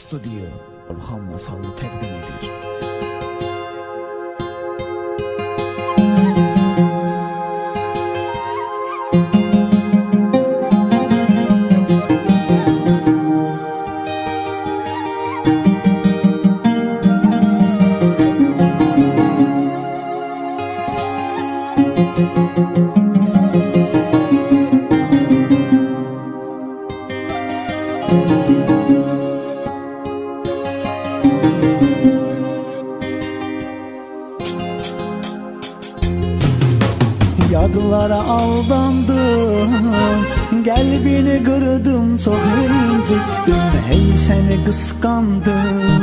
Studio Orxan Masallı təqdim edir. Yadlara aldandım. Kalbini kırdım çok incittim. Hey seni kıskandım.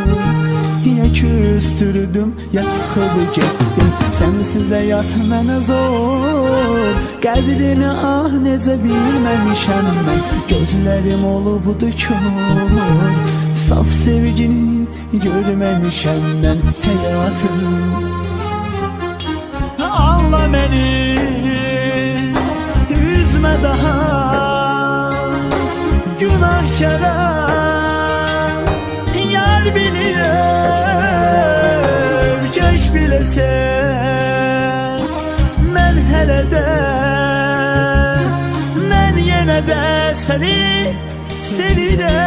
Ya küstürdüm ya çıkıp gittim Sensiz hayat mənə zor. Qədrini ah necə bilməmişəm mən Gözlərim olubdu kör Saf sevgini görməmişəm mən həyatım Anla beni Günahkara Yar bilir Keş bilesen Ben hele de Ben yine de seni Sevirem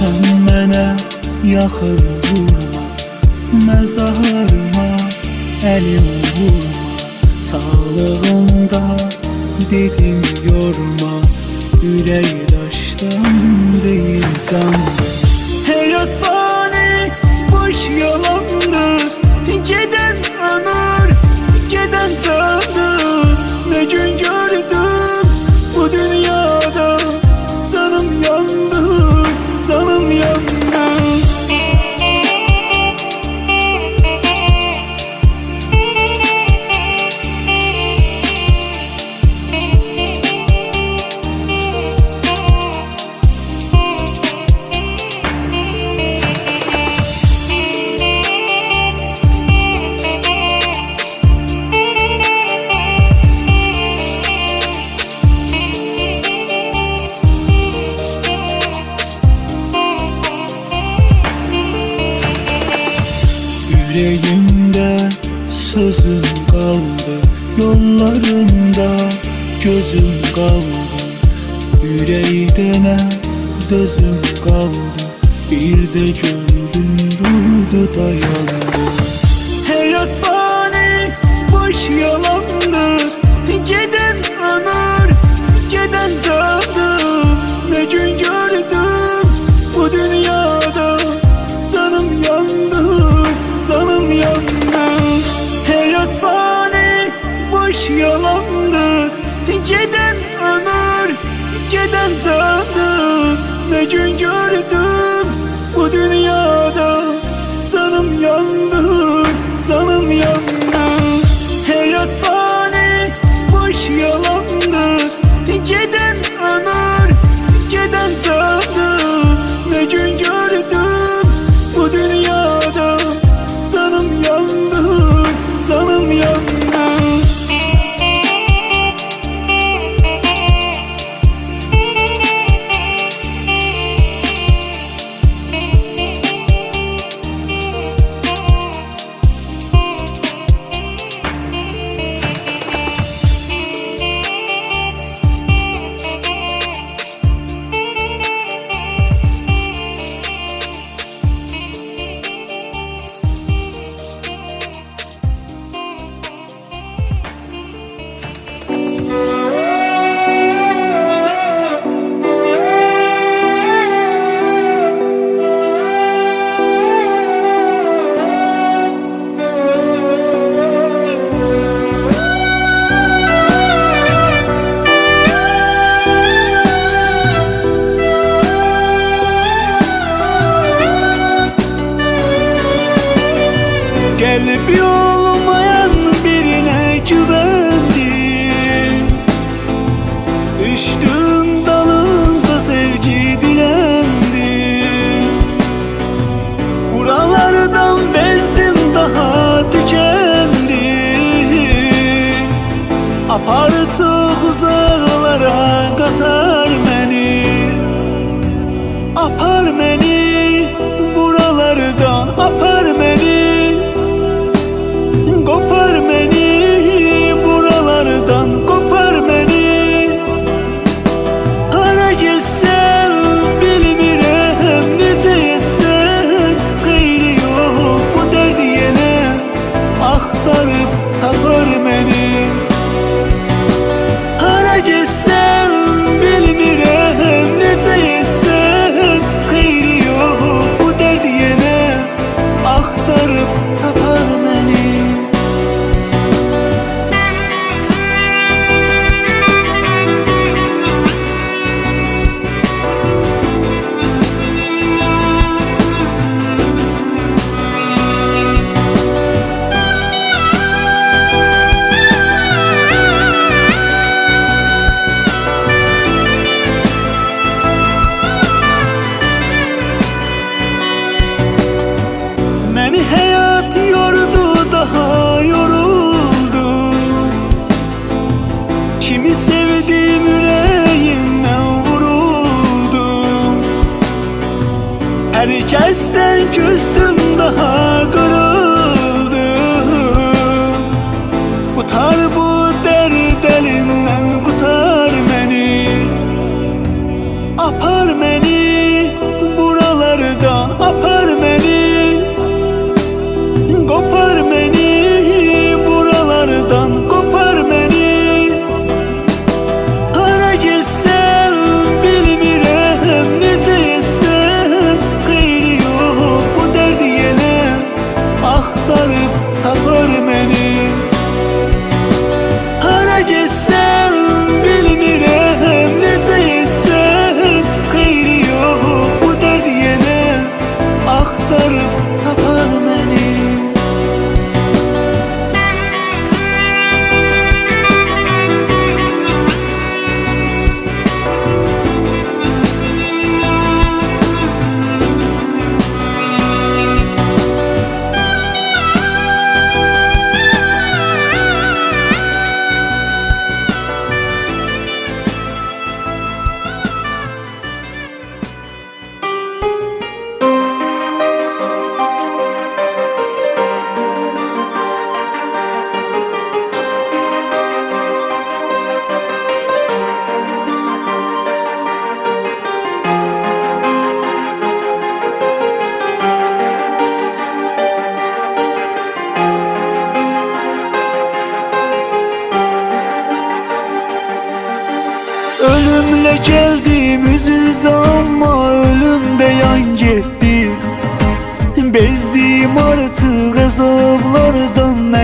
Sən mənə yaxın vurma Məzarıma əlim vurma. Sağlığında dedim yorma Ürək daşdan değil candır Həyat fani, boş yalandır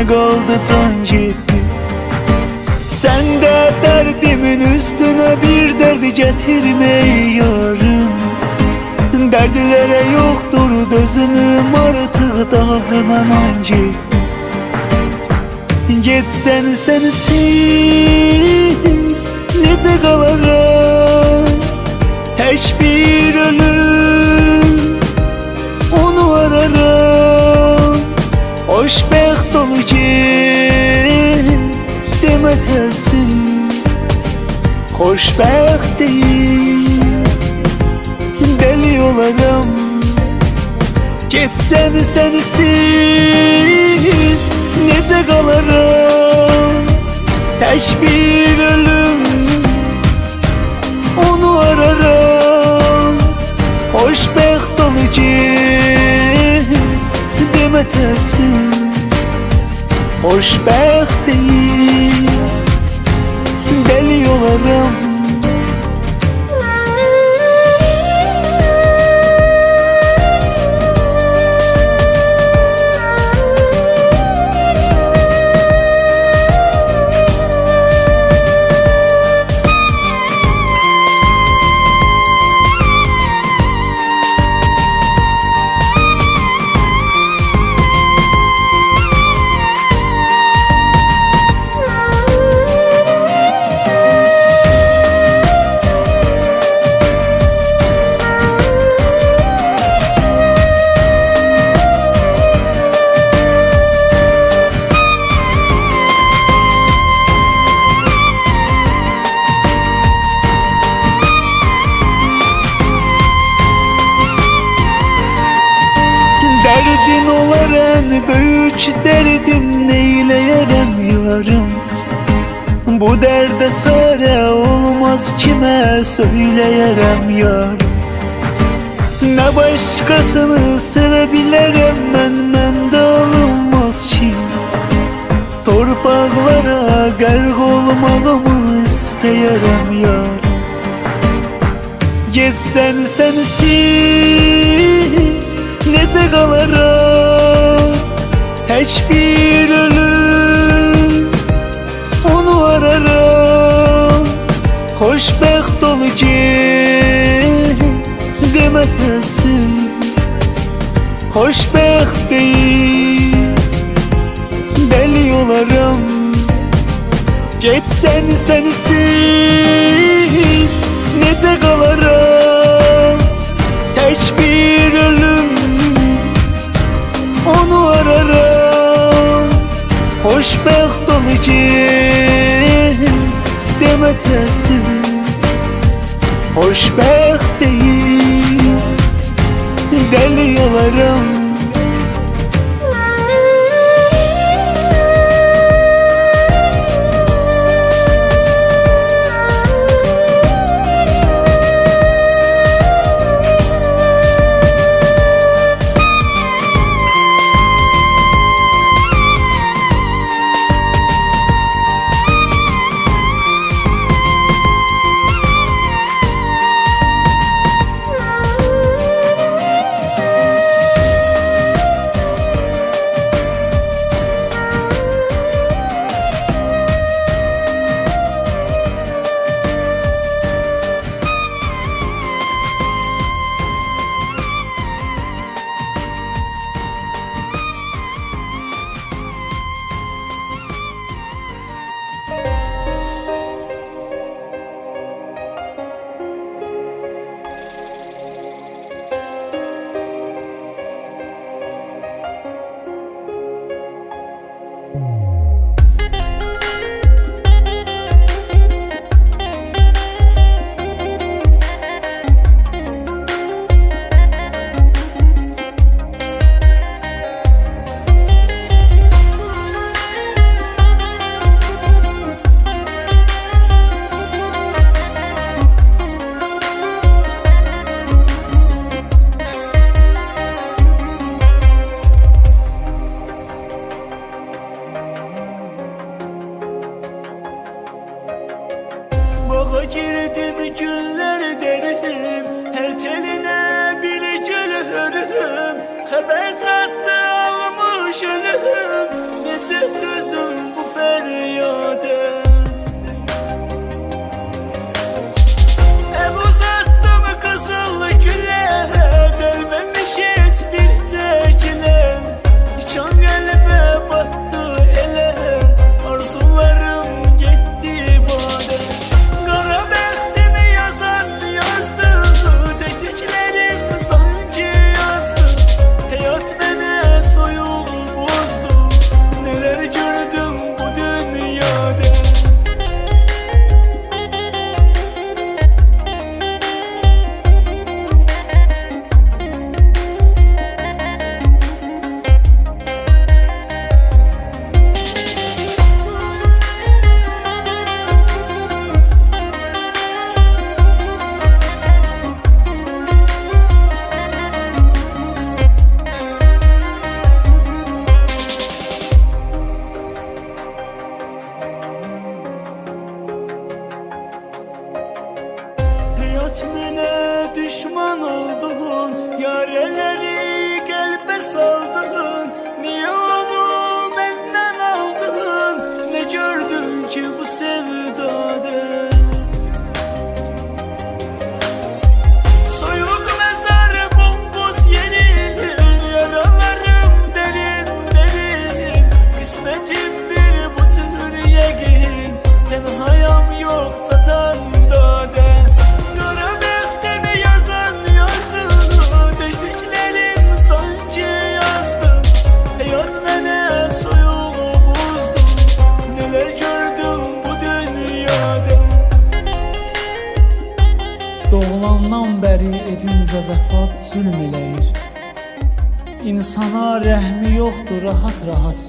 kaldı tan Sen de derdimin üstüne bir derdi getirme yarım Derdilere yoktur gözümüm artık daha hemen an gitti Gitsen sensiz Nece kalaram Hiçbir ölüm. Onu araram Hoşbext ol ki Deme teessüf Xoşbəxt değil Deli olaram Getsən sensiz Necə qalaram? Tək bir ölüm Onu araram. Xoşbəxt ol ki Təəssüf Xoşbəxt deyil Deli olaram Derdin olar en büyük derdim neyleyerem yarım? Bu derde çare olmaz kime söyleyerem yar Ne başkasını sevebilirim ben bende olmaz ki Torpaklara gerg olmağımı isteyerem yar Getsən sensiz Necə qalaram Heç bir ölüm Onu araram Xoşbəxt ol ki Demə təəssüf Xoşbəxt deyil Deli olaram Getsən sensiz Necə qalaram Ol ki Demə təəssüf Xoşbəxt deyil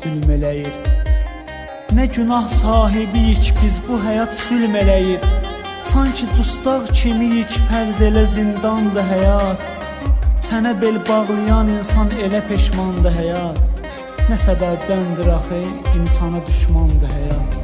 zülm eləyir Nə günah sahibiyik biz bu həyat zülm eləyir Sanki dustaq kimiyik fərz elə zindandır həyat. Sənə bel bağlayan insan elə peşmandır həyat. Nə səbəbdəndir axı insana düşmandır həyat